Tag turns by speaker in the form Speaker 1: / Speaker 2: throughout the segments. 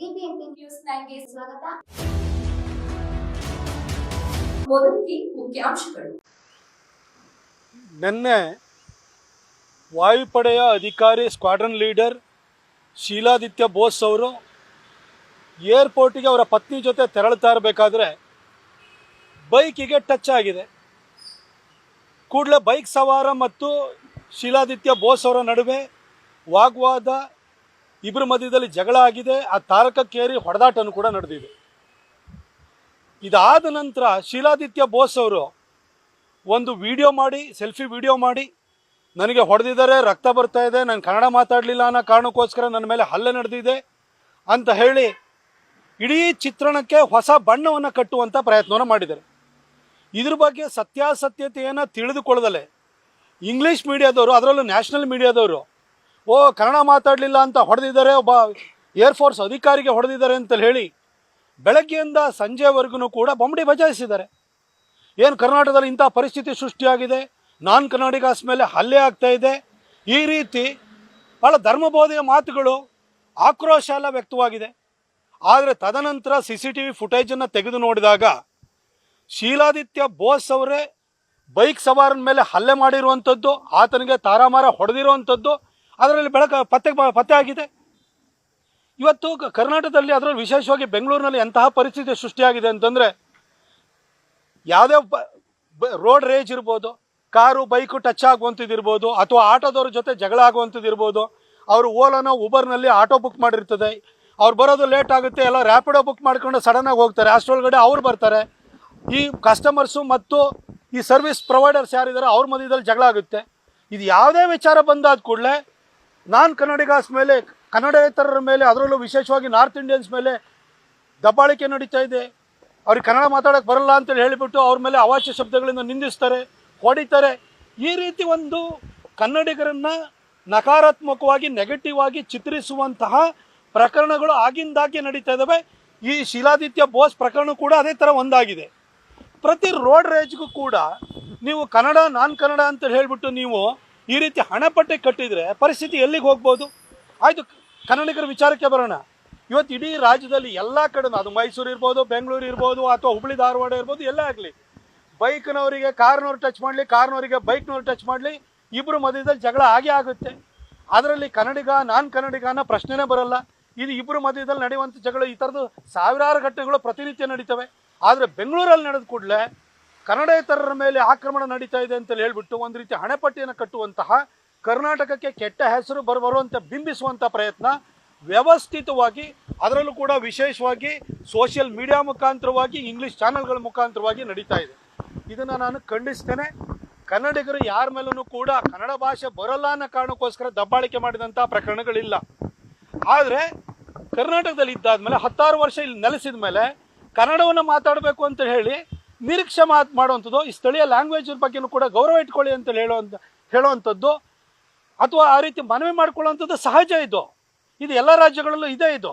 Speaker 1: BBMP news ನೈನ್ಗೆ ಸ್ವಾಗತ. ಮೊದಲಿಗೆ ಮುಖ್ಯಾಂಶಗಳು.
Speaker 2: ನಿನ್ನೆ ವಾಯುಪಡೆಯ ಅಧಿಕಾರಿ ಸ್ಕ್ವಾಡ್ರನ್ ಲೀಡರ್ ಶೀಲಾದಿತ್ಯ ಬೋಸ್ ಅವರು ಏರ್ಪೋರ್ಟಿಗೆ ಅವರ ಪತ್ನಿ ಜೊತೆ ತೆರಳುತ್ತಾ ಇರಬೇಕಾದ್ರೆ ಬೈಕಿಗೆ ಟಚ್ ಆಗಿದೆ. ಕೂಡಲೇ ಬೈಕ್ ಸವಾರ ಮತ್ತು ಶೀಲಾದಿತ್ಯ ಬೋಸ್ ಅವರ ನಡುವೆ ವಾಗ್ವಾದ ಇಬ್ಬರ ಮಧ್ಯದಲ್ಲಿ ಜಗಳ ಆಗಿದೆ, ಆ ತಾರಕಕ್ಕೇರಿ ಹೊಡೆದಾಟನೂ ಕೂಡ ನಡೆದಿದೆ. ಇದಾದ ನಂತರ ಶೀಲಾದಿತ್ಯ ಬೋಸ್ ಅವರು ಒಂದು ವಿಡಿಯೋ ಮಾಡಿ, ಸೆಲ್ಫಿ ವಿಡಿಯೋ ಮಾಡಿ, ನನಗೆ ಹೊಡೆದಿದ್ದಾರೆ, ರಕ್ತ ಬರ್ತಾ ಇದೆ, ನಾನು ಕನ್ನಡ ಮಾತಾಡಲಿಲ್ಲ ಅನ್ನೋ ಕಾರಣಕ್ಕೋಸ್ಕರ ನನ್ನ ಮೇಲೆ ಹಲ್ಲೆ ನಡೆದಿದೆ ಅಂತ ಹೇಳಿ ಇಡೀ ಚಿತ್ರಣಕ್ಕೆ ಹೊಸ ಬಣ್ಣವನ್ನು ಕಟ್ಟುವಂಥ ಪ್ರಯತ್ನವನ್ನು ಮಾಡಿದ್ದಾರೆ. ಇದ್ರ ಬಗ್ಗೆ ಸತ್ಯಾಸತ್ಯತೆಯನ್ನು ತಿಳಿದುಕೊಳ್ಳದಲೆ ಇಂಗ್ಲೀಷ್ ಮೀಡಿಯಾದವರು, ಅದರಲ್ಲೂ ನ್ಯಾಷನಲ್ ಮೀಡಿಯಾದವರು ಓ, ಕನ್ನಡ ಮಾತಾಡಲಿಲ್ಲ ಅಂತ ಹೊಡೆದಿದ್ದಾರೆ ಒಬ್ಬ ಏರ್ಫೋರ್ಸ್ ಅಧಿಕಾರಿಗೆ ಹೊಡೆದಿದ್ದಾರೆ ಅಂತ ಹೇಳಿ, ಬೆಳಗ್ಗೆಯಿಂದ ಸಂಜೆವರೆಗೂ ಕೂಡ ಬೊಂಬಡಿ ಬಜಾಯಿಸಿದ್ದಾರೆ. ಏನು ಕರ್ನಾಟಕದಲ್ಲಿ ಇಂಥ ಪರಿಸ್ಥಿತಿ ಸೃಷ್ಟಿಯಾಗಿದೆ? ನಾನ್ ಕನ್ನಡಿಗಾಸ್ ಮೇಲೆ ಹಲ್ಲೆ ಆಗ್ತಾ ಇದೆ. ಈ ರೀತಿ ಭಾಳ ಧರ್ಮಬೋಧೆಯ ಮಾತುಗಳು ಆಕ್ರೋಶ ಎಲ್ಲ ವ್ಯಕ್ತವಾಗಿದೆ. ಆದರೆ ತದನಂತರ ಸಿ ಸಿ ಟಿ ವಿ ಫುಟೇಜನ್ನು ತೆಗೆದು ನೋಡಿದಾಗ ಶೀಲಾದಿತ್ಯ ಬೋಸ್ ಅವರೇ ಬೈಕ್ ಸವಾರನ ಮೇಲೆ ಹಲ್ಲೆ ಮಾಡಿರುವಂಥದ್ದು, ಆತನಿಗೆ ತಾರಾಮಾರ ಹೊಡೆದಿರುವಂಥದ್ದು ಅದರಲ್ಲಿ ಬೆಳಕ ಪತ್ತೆ ಪತ್ತೆ ಆಗಿದೆ. ಇವತ್ತು ಕರ್ನಾಟಕದಲ್ಲಿ ಅದರಲ್ಲಿ ವಿಶೇಷವಾಗಿ ಬೆಂಗಳೂರಿನಲ್ಲಿ ಎಂತಹ ಪರಿಸ್ಥಿತಿ ಸೃಷ್ಟಿಯಾಗಿದೆ ಅಂತಂದರೆ ಯಾವುದೇ ರೋಡ್ ರೇಜ್ ಇರ್ಬೋದು, ಕಾರು, ಬೈಕು ಟಚ್ ಆಗುವಂಥದ್ದಿರ್ಬೋದು ಅಥವಾ ಆಟೋದವ್ರ ಜೊತೆ ಜಗಳ ಆಗುವಂಥದ್ದಿರ್ಬೋದು ಅವರು ಓಲಾನ, ಉಬರ್ನಲ್ಲಿ ಆಟೋ ಬುಕ್ ಮಾಡಿರ್ತದೆ, ಅವ್ರು ಬರೋದು ಲೇಟ್ ಆಗುತ್ತೆ, ಎಲ್ಲ ರ್ಯಾಪಿಡೋ ಬುಕ್ ಮಾಡ್ಕೊಂಡು ಸಡನ್ನಾಗಿ ಹೋಗ್ತಾರೆ, ಅಷ್ಟರೊಳಗಡೆ ಅವ್ರು ಬರ್ತಾರೆ. ಈ ಕಸ್ಟಮರ್ಸು ಮತ್ತು ಈ ಸರ್ವಿಸ್ ಪ್ರೊವೈಡರ್ಸ್ ಯಾರಿದ್ದಾರೆ ಅವ್ರ ಮಧ್ಯದಲ್ಲಿ ಜಗಳ ಆಗುತ್ತೆ. ಇದು ಯಾವುದೇ ವಿಚಾರ ಬಂದಾದ ಕೂಡಲೇ ನಾನ್ ಕನ್ನಡಿಗಾಸ್ ಮೇಲೆ, ಕನ್ನಡೇತರರ ಮೇಲೆ, ಅದರಲ್ಲೂ ವಿಶೇಷವಾಗಿ ನಾರ್ತ್ ಇಂಡಿಯನ್ಸ್ ಮೇಲೆ ದಬ್ಬಾಳಿಕೆ ನಡೀತಾ ಇದೆ. ಅವ್ರಿಗೆ ಕನ್ನಡ ಮಾತಾಡಕ್ಕೆ ಬರಲ್ಲ ಅಂತೇಳಿ ಹೇಳಿಬಿಟ್ಟು ಅವ್ರ ಮೇಲೆ ಅವಾಚ್ಯ ಶಬ್ದಗಳಿಂದ ನಿಂದಿಸ್ತಾರೆ, ಹೊಡಿತಾರೆ. ಈ ರೀತಿ ಒಂದು ಕನ್ನಡಿಗರನ್ನು ನಕಾರಾತ್ಮಕವಾಗಿ ನೆಗೆಟಿವ್ ಆಗಿ ಚಿತ್ರಿಸುವಂತಹ ಪ್ರಕರಣಗಳು ಆಗಿಂದಾಗೆ ನಡೀತಾ ಇದ್ದಾವೆ ಈ ಶೀಲಾದಿತ್ಯ ಬೋಸ್ ಪ್ರಕರಣ ಕೂಡ ಅದೇ ಥರ ಒಂದಾಗಿದೆ. ಪ್ರತಿ ರೋಡ್ ರೇಜ್ಗೂ ಕೂಡ ನೀವು ಕನ್ನಡ, ನಾನ್ ಕನ್ನಡ ಅಂತ ಹೇಳಿಬಿಟ್ಟು ನೀವು ಈ ರೀತಿ ಹಣಪಟ್ಟೆ ಕಟ್ಟಿದರೆ ಪರಿಸ್ಥಿತಿ ಎಲ್ಲಿಗೆ ಹೋಗ್ಬೋದು? ಆಯಿತು, ಕನ್ನಡಿಗರ ವಿಚಾರಕ್ಕೆ ಬರೋಣ. ಇವತ್ತು ಇಡೀ ರಾಜ್ಯದಲ್ಲಿ ಎಲ್ಲ ಕಡೆ ಅದು ಮೈಸೂರು ಇರ್ಬೋದು, ಬೆಂಗಳೂರು ಇರ್ಬೋದು, ಅಥವಾ ಹುಬ್ಳಿ, ಧಾರವಾಡ ಇರ್ಬೋದು, ಎಲ್ಲ ಆಗಲಿ, ಬೈಕ್ನವರಿಗೆ ಕಾರ್ನವ್ರು ಟಚ್ ಮಾಡಲಿ, ಕಾರ್ನವರಿಗೆ ಬೈಕ್ನವ್ರು ಟಚ್ ಮಾಡಲಿ ಇಬ್ಬರು ಮಧ್ಯದಲ್ಲಿ ಜಗಳ ಆಗೇ ಆಗುತ್ತೆ. ಅದರಲ್ಲಿ ಕನ್ನಡಿಗ, ನಾನ್ ಕನ್ನಡಿಗ ಅನ್ನೋ ಪ್ರಶ್ನೆನೇ ಬರಲ್ಲ. ಇದು ಇಬ್ಬರು ಮಧ್ಯದಲ್ಲಿ ನಡೆಯುವಂಥ ಜಗಳ, ಈ ಥರದ್ದು ಸಾವಿರಾರು ಘಟನೆಗಳು ಪ್ರತಿನಿತ್ಯ ನಡೀತವೆ. ಆದರೆ ಬೆಂಗಳೂರಲ್ಲಿ ನಡೆದ ಕೂಡಲೇ ಕನ್ನಡೇತರರ ಮೇಲೆ ಆಕ್ರಮಣ ನಡೀತಾ ಇದೆ ಅಂತ ಹೇಳ್ಬಿಟ್ಟು ಒಂದು ರೀತಿ ಹಣೆಪಟ್ಟಿಯನ್ನು ಕಟ್ಟುವಂತಹ ಕರ್ನಾಟಕಕ್ಕೆ ಕೆಟ್ಟ ಹೆಸರು ಬರ ಬರುವಂತೆ ಬಿಂಬಿಸುವಂಥ ಪ್ರಯತ್ನ ವ್ಯವಸ್ಥಿತವಾಗಿ, ಅದರಲ್ಲೂ ಕೂಡ ವಿಶೇಷವಾಗಿ ಸೋಷಿಯಲ್ ಮೀಡಿಯಾ ಮುಖಾಂತರವಾಗಿ ಇಂಗ್ಲೀಷ್ ಚಾನೆಲ್ಗಳ ಮುಖಾಂತರವಾಗಿ ನಡೀತಾ ಇದೆ. ಇದನ್ನು ನಾನು ಖಂಡಿಸ್ತೇನೆ. ಕನ್ನಡಿಗರು ಯಾರ ಮೇಲೂ ಕೂಡ ಕನ್ನಡ ಭಾಷೆ ಬರಲ್ಲ ಅನ್ನೋ ಕಾರಣಕ್ಕೋಸ್ಕರ ದಬ್ಬಾಳಿಕೆ ಮಾಡಿದಂಥ ಪ್ರಕರಣಗಳಿಲ್ಲ. ಆದರೆ ಕರ್ನಾಟಕದಲ್ಲಿ ಇದ್ದಾದ್ಮೇಲೆ ಹತ್ತಾರು ವರ್ಷ ಇಲ್ಲಿ ನೆಲೆಸಿದ ಮೇಲೆ ಕನ್ನಡವನ್ನು ಮಾತಾಡಬೇಕು ಅಂತ ಹೇಳಿ ನಿರೀಕ್ಷೆ ಮಾತು ಮಾಡುವಂಥದ್ದು, ಈ ಸ್ಥಳೀಯ ಲ್ಯಾಂಗ್ವೇಜ್ ಬಗ್ಗೆನೂ ಕೂಡ ಗೌರವ ಇಟ್ಕೊಳ್ಳಿ ಅಂತ ಹೇಳುವಂಥ ಹೇಳುವಂಥದ್ದು. ಅಥವಾ ಆ ರೀತಿ ಮನವಿ ಮಾಡ್ಕೊಳ್ಳುವಂಥದ್ದು ಸಹಜ ಇದು. ಇದು ಎಲ್ಲ ರಾಜ್ಯಗಳಲ್ಲೂ ಇದೆ ಇದು.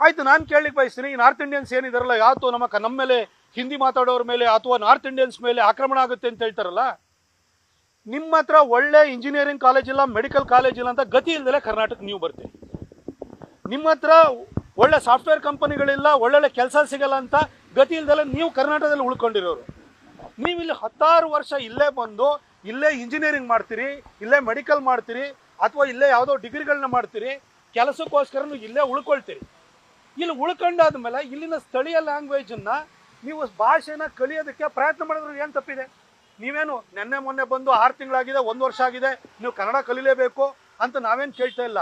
Speaker 2: ಆಯಿತು, ನಾನು ಕೇಳಲಿಕ್ಕೆ ಬಯಸ್ತೀನಿ, ಈ ನಾರ್ತ್ ಇಂಡಿಯನ್ಸ್ ಏನಿದಾರಲ್ಲ, ಯಾವತ್ತು ನಮ್ಮ ನಮ್ಮ ಮೇಲೆ ಹಿಂದಿ ಮಾತಾಡೋರ ಮೇಲೆ ಅಥವಾ ನಾರ್ತ್ ಇಂಡಿಯನ್ಸ್ ಮೇಲೆ ಆಕ್ರಮಣ ಆಗುತ್ತೆ ಅಂತ ಹೇಳ್ತಾರಲ್ಲ, ನಿಮ್ಮ ಹತ್ರ ಒಳ್ಳೆ ಇಂಜಿನಿಯರಿಂಗ್ ಕಾಲೇಜ್ ಇಲ್ಲ ಮೆಡಿಕಲ್ ಕಾಲೇಜ್ ಇಲ್ಲ ಅಂತ ಗತಿ ಇಲ್ಲದೆ ಕರ್ನಾಟಕ ನೀವು ಬರ್ತೀರಿ. ನಿಮ್ಮ ಹತ್ರ ಒಳ್ಳೆ ಸಾಫ್ಟ್ವೇರ್ ಕಂಪನಿಗಳಿಲ್ಲ, ಒಳ್ಳೊಳ್ಳೆ ಕೆಲಸ ಸಿಗಲ್ಲ ಅಂತ ಗತಿ ಇಲ್ದಲ್ಲ ನೀವು ಕರ್ನಾಟಕದಲ್ಲಿ ಉಳ್ಕೊಂಡಿರೋರು. ನೀವು ಇಲ್ಲಿ ಹತ್ತಾರು ವರ್ಷ ಇಲ್ಲೇ ಬಂದು, ಇಲ್ಲೇ ಇಂಜಿನಿಯರಿಂಗ್ ಮಾಡ್ತೀರಿ, ಇಲ್ಲೇ ಮೆಡಿಕಲ್ ಮಾಡ್ತೀರಿ, ಅಥವಾ ಇಲ್ಲೇ ಯಾವುದೋ ಡಿಗ್ರಿಗಳನ್ನ ಮಾಡ್ತೀರಿ, ಕೆಲಸಕ್ಕೋಸ್ಕರನು ಇಲ್ಲೇ ಉಳ್ಕೊಳ್ತೀರಿ. ಇಲ್ಲಿ ಉಳ್ಕೊಂಡಾದ್ಮೇಲೆ ಇಲ್ಲಿನ ಸ್ಥಳೀಯ ಲ್ಯಾಂಗ್ವೇಜನ್ನು ನೀವು ಭಾಷೆನ ಕಲಿಯೋದಕ್ಕೆ ಪ್ರಯತ್ನ ಮಾಡಿದ್ರೆ ಏನು ತಪ್ಪಿದೆ? ನೀವೇನು ನೆನ್ನೆ ಮೊನ್ನೆ ಬಂದು ಆರು ತಿಂಗಳಾಗಿದೆ, ಒಂದು ವರ್ಷ ಆಗಿದೆ, ನೀವು ಕನ್ನಡ ಕಲಿಲೇಬೇಕು ಅಂತ ನಾವೇನು ಕೇಳ್ತಾ ಇಲ್ಲ.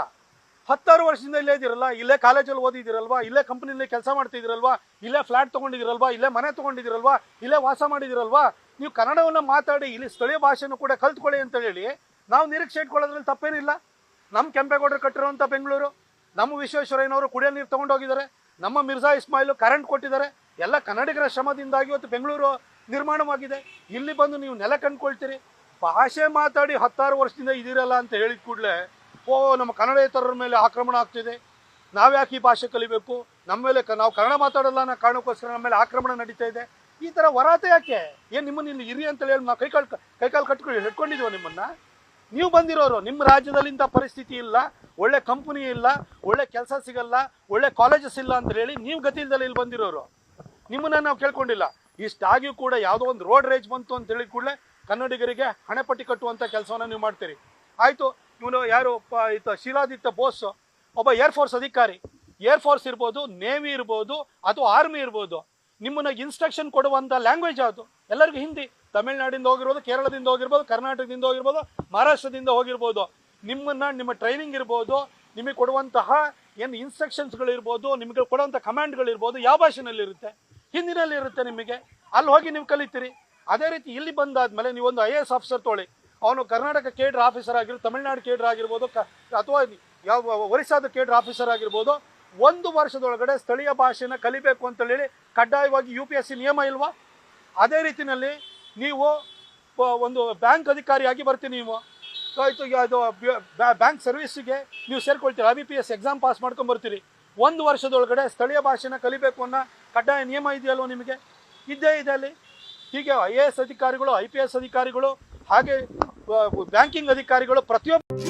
Speaker 2: ಹತ್ತಾರು ವರ್ಷದಿಂದ ಇಲ್ಲೇ ಇದ್ದೀರಲ್ಲ ಇಲ್ಲೇ ಕಾಲೇಜಲ್ಲಿ ಓದಿದಿರಲ್ವಾ ಇಲ್ಲೇ ಕಂಪ್ನಿಲಿ ಕೆಲಸ ಮಾಡ್ತಿದ್ದೀರಲ್ವಾ? ಇಲ್ಲೇ ಫ್ಲಾಟ್ ತೊಗೊಂಡಿದ್ದೀರಲ್ವಾ? ಇಲ್ಲೇ ಮನೆ ತೊಗೊಂಡಿದ್ದೀರಲ್ವಾ? ಇಲ್ಲೇ ವಾಸ ಮಾಡಿದಿರಲ್ವಾ ನೀವು ಕನ್ನಡವನ್ನು ಮಾತಾಡಿ, ಇಲ್ಲಿ ಸ್ಥಳೀಯ ಭಾಷೆನೂ ಕೂಡ ಕಲ್ತ್ಕೊಳ್ಳಿ ಅಂತ ಹೇಳಿ, ನಾವು ನಿರೀಕ್ಷೆ ಇಟ್ಕೊಳ್ಳೋದ್ರಲ್ಲಿ ತಪ್ಪೇನಿಲ್ಲ. ನಮ್ಮ ಕೆಂಪೇಗೌಡರು ಕಟ್ಟಿರುವಂಥ ಬೆಂಗಳೂರು, ನಮ್ಮ ವಿಶ್ವೇಶ್ವರಯ್ಯನವರು ಕುಡಿಯೋ ನೀರು ತೊಗೊಂಡೋಗಿದ್ದಾರೆ ನಮ್ಮ ಮಿರ್ಜಾ ಇಸ್ಮಾಯಿಲು ಕರೆಂಟ್ ಕೊಟ್ಟಿದ್ದಾರೆ, ಎಲ್ಲ ಕನ್ನಡಿಗರ ಶ್ರಮದಿಂದಾಗಿ ಇವತ್ತು ಬೆಂಗಳೂರು ನಿರ್ಮಾಣವಾಗಿದೆ. ಇಲ್ಲಿ ಬಂದು ನೀವು ನೆಲ ಕಂಡ್ಕೊಳ್ತೀರಿ ಭಾಷೆ ಮಾತಾಡಿ ಹತ್ತಾರು ವರ್ಷದಿಂದ ಇದ್ದೀರಲ್ಲ ಅಂತ ಹೇಳಿದ ಕೂಡಲೇ ಓ, ನಮ್ಮ ಕನ್ನಡೇತರರ ಮೇಲೆ ಆಕ್ರಮಣ ಆಗ್ತಿದೆ. ನಾವ್ಯಾಕೆ ಈ ಭಾಷೆ ಕಲಿಬೇಕು? ನಮ್ಮ ಮೇಲೆ ನಾವು ಕನ್ನಡ ಮಾತಾಡಲ್ಲ ಅನ್ನೋ ಕಾರಣಕ್ಕೋಸ್ಕರ ನಮ್ಮ ಮೇಲೆ ಆಕ್ರಮಣ ನಡೀತಾ ಇದೆ. ಈ ಥರ ವರಾತೆ ಯಾಕೆ? ಏನು ನಿಮ್ಮನ್ನು ಇಲ್ಲಿ ಇರಿ ಅಂತ ಹೇಳಿ, ನಾವು ಕೈಕಾಲು ಕೈಕಾಲು ಕಟ್ಕೊಂಡು ಹಿಡ್ಕೊಂಡಿದ್ದೀವೋ ನಿಮ್ಮನ್ನ? ನೀವು ಬಂದಿರೋರು ನಿಮ್ಮ ರಾಜ್ಯದಲ್ಲಿ ಇಂಥ ಪರಿಸ್ಥಿತಿ ಇಲ್ಲ, ಒಳ್ಳೆ ಕಂಪನಿ ಇಲ್ಲ, ಒಳ್ಳೆ ಕೆಲಸ ಸಿಗಲ್ಲ, ಒಳ್ಳೆ ಕಾಲೇಜಸ್ ಇಲ್ಲ ಅಂತ ಹೇಳಿ ನೀವು ಗತಿ ಇಲ್ದಲೆ ಇಲ್ಲಿ ಬಂದಿರೋರು. ನಿಮ್ಮನ್ನ ನಾವು ಕೇಳ್ಕೊಂಡಿಲ್ಲ. ಇಷ್ಟಾಗಿಯೂ ಕೂಡ ಯಾವುದೋ ಒಂದು ರೋಡ್ ರೇಜ್ ಬಂತು ಅಂತ ಹೇಳಿ ಕೂಡಲೇ ಕನ್ನಡಿಗರಿಗೆ ಹಣೆಪಟ್ಟಿ ಕಟ್ಟುವಂಥ ಕೆಲಸವನ್ನು ನೀವು ಮಾಡ್ತೀರಿ. ಆಯಿತು ಇವನು ಯಾರು? ಶೀಲಾದಿತ್ಯ ಬೋಸ್. ಒಬ್ಬ ಏರ್ಫೋರ್ಸ್ ಅಧಿಕಾರಿ. ಏರ್ಫೋರ್ಸ್ ಇರ್ಬೋದು ನೇವಿ ಇರ್ಬೋದು ಅಥವಾ ಆರ್ಮಿ ಇರ್ಬೋದು. ನಿಮ್ಮನ್ನ ಇನ್ಸ್ಟ್ರಕ್ಷನ್ ಕೊಡುವಂಥ ಲ್ಯಾಂಗ್ವೇಜ್ ಅದು ಎಲ್ಲರಿಗೂ ಹಿಂದಿ. ತಮಿಳ್ನಾಡಿಂದ ಹೋಗಿರ್ಬೋದು, ಕೇರಳದಿಂದ ಹೋಗಿರ್ಬೋದು, ಕರ್ನಾಟಕದಿಂದ ಹೋಗಿರ್ಬೋದು, ಮಹಾರಾಷ್ಟ್ರದಿಂದ ಹೋಗಿರ್ಬೋದು. ನಿಮ್ಮನ್ನು ನಿಮ್ಮ ಟ್ರೈನಿಂಗ್ ಇರ್ಬೋದು, ನಿಮಗೆ ಕೊಡುವಂತಹ ಏನು ಇನ್ಸ್ಟ್ರಕ್ಷನ್ಸ್ಗಳಿರ್ಬೋದು ನಿಮಗೆ ಕೊಡುವಂಥ ಕಮಾಂಡ್ಗಳಿರ್ಬೋದು ಯಾವ ಭಾಷೆನಲ್ಲಿ ಇರುತ್ತೆ? ಹಿಂದಿನಲ್ಲಿ ಇರುತ್ತೆ ನಿಮಗೆ. ಅಲ್ಲಿ ಹೋಗಿ ನೀವು ಕಲಿತೀರಿ. ಅದೇ ರೀತಿ ಇಲ್ಲಿ ಬಂದಾದ ಮೇಲೆ ನೀವೊಂದು ಐ ಎ ಎಸ್ ಆಫೀಸರ್ ತೊಗೊಳ್ಳಿ. ಅವನು ಕರ್ನಾಟಕ ಕೇಡ್ರ್ ಆಫೀಸರ್ ಆಗಿರ್ಬೋದು, ತಮಿಳ್ನಾಡು ಕೇಡ್ರ್ ಆಗಿರ್ಬೋದು, ಕ ಅಥವಾ ಯಾವ ಒರಿಸ್ಸಾದ ಕೇಡ್ರ್ ಆಫೀಸರ್ ಆಗಿರ್ಬೋದು, ಒಂದು ವರ್ಷದೊಳಗಡೆ ಸ್ಥಳೀಯ ಭಾಷೆನ ಕಲಿಬೇಕು ಅಂತ ಹೇಳಿ ಕಡ್ಡಾಯವಾಗಿ ಯು ಪಿ ಎಸ್ ಸಿ ನಿಯಮ ಇಲ್ವಾ? ಅದೇ ರೀತಿಯಲ್ಲಿ ನೀವು ಒಂದು ಬ್ಯಾಂಕ್ ಅಧಿಕಾರಿಯಾಗಿ ಬರ್ತೀನಿ ನೀವು. ಆಯಿತು ಅದು ಬ್ಯಾಂಕ್ ಸರ್ವಿಸ್ಗೆ ನೀವು ಸೇರ್ಕೊಳ್ತೀರಿ? I B P S exam pass ಮಾಡ್ಕೊಂಡು ಬರ್ತೀರಿ. ಒಂದು ವರ್ಷದೊಳಗಡೆ ಸ್ಥಳೀಯ ಭಾಷೆನ ಕಲಿಬೇಕು ಅನ್ನೋ ಕಡ್ಡಾಯ ನಿಯಮ ಇದೆಯಲ್ವ ನಿಮಗೆ? ಇದ್ದೇ ಇದೆ ಅಲ್ಲಿ. ಹೀಗೆ ಐ ಎ ಎಸ್ ಅಧಿಕಾರಿಗಳು ಐ ಪಿ ಎಸ್ ಅಧಿಕಾರಿಗಳು, ಹಾಗೆ ಬ್ಯಾಂಕಿಂಗ್ ಅಧಿಕಾರಿಗಳು ಪ್ರತಿಯೊಬ್ಬ